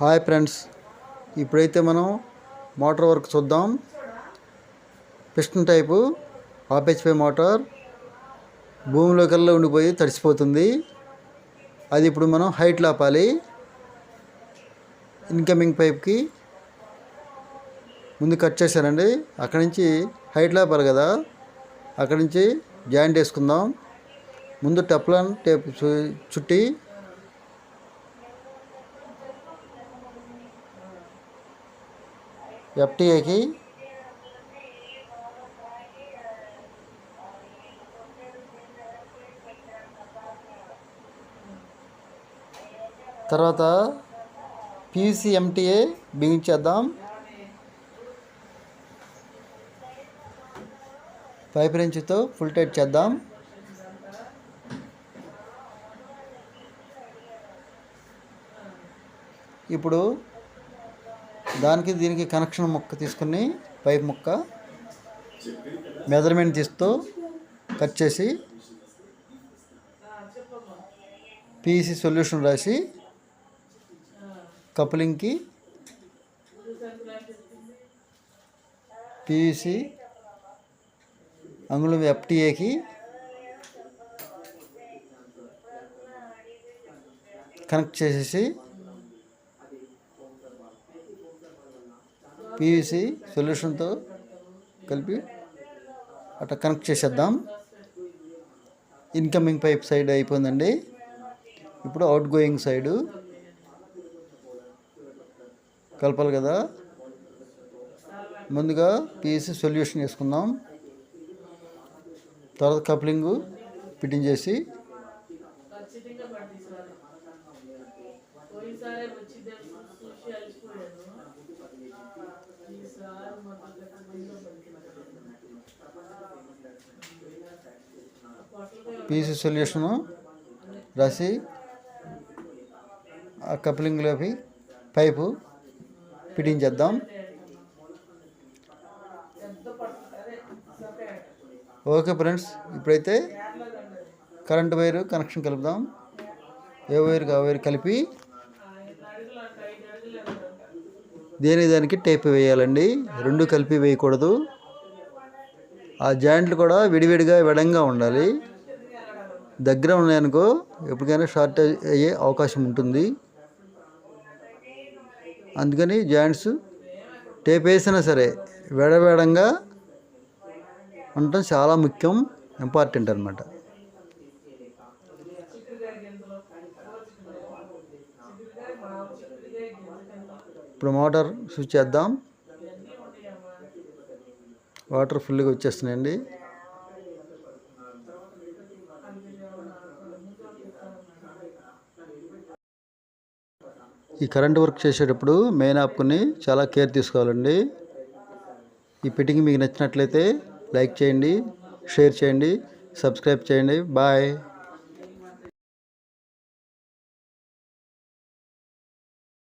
Hi friends ఇప్పుడైతే మనం motor work చూద్దాం. పిస్టన్ టైపు ఆపిహెచ్పి మోటార్ భూమిలోకల్లా ఉండిపోయి తడిసిపోతుంది. అది ఇప్పుడు మనం హైట్ లాపాలి. ఇన్కమింగ్ పైప్కి ముందు కట్ చేశానండి. అక్కడి నుంచి హైట్ లాపాలి కదా. అక్కడి నుంచి జాయింట్ వేసుకుందాం. ముందు టెప్లాన్ టేప్ చు- చుట్టి ఎఫ్టీఏకి తర్వాత పీసీ ఎంటీఏ బిగించేద్దాం. పైప్ రెంచ్తో ఫుల్ టైట్ చేద్దాం. ఇప్పుడు దానికి దీనికి కనెక్షన్ ముక్క తీసుకుని పైప్ ముక్క మెజర్మెంట్ తీస్తూ కట్ చేసి పీసీ సొల్యూషన్ రాసి కప్లింగ్కి పీవీసీ అంగుళం ఎఫ్టీఏకి కనెక్ట్ చేసేసి పీవీసీ సొల్యూషన్తో కలిపి అట్లా కనెక్ట్ చేసేద్దాం. ఇన్కమింగ్ పైప్ సైడ్ అయిపోయిందండి. ఇప్పుడు అవుట్ గోయింగ్ సైడు కలపాలి కదా. ముందుగా పీసీ సొల్యూషన్ వేసుకుందాం తర్వాత కప్లింగు ఫిట్టింగ్ చేసి ఈసారి వచ్చి చూసి అలసిపోయాను ఈసారి పీసీ సొల్యూషను రాసి ఆ కప్లింగ్లోకి పైపు పిడించేద్దాం. ఓకే ఫ్రెండ్స్ ఇప్పుడైతే కరెంట్ వైరు కనెక్షన్ కలుపుదాం. ఏ వైర్కి ఆ వైరు కలిపి దేని దానికి టేప్ వేయాలండి? రెండు కలిపి వేయకూడదు. ఆ జాయింట్లు కూడా విడివిడిగా విడంగా ఉండాలి. దగ్గర ఉన్నాయనుకో ఎప్పటికైనా షార్ట్ అయ్యే అవకాశం ఉంటుంది. అందుకని జాయింట్స్ టేప్ వేసినా సరే విడవేడంగా ఉండటం చాలా ముఖ్యం ఇంపార్టెంట్ అనమాట ఇప్పుడు స్విచ్ చేద్దాం. వాటర్ ఫుల్గా వచ్చేస్తున్నాయండి. ఈ కరెంట్ వర్క్ చేసేటప్పుడు మెయిన్ ఆప్కుని చాలా కేర్ తీసుకోవాలండి. ఈ ఫిట్టింగ్ మీకు నచ్చినట్లయితే లైక్ చేయండి షేర్ చేయండి సబ్స్క్రైబ్ చేయండి. బాయ్.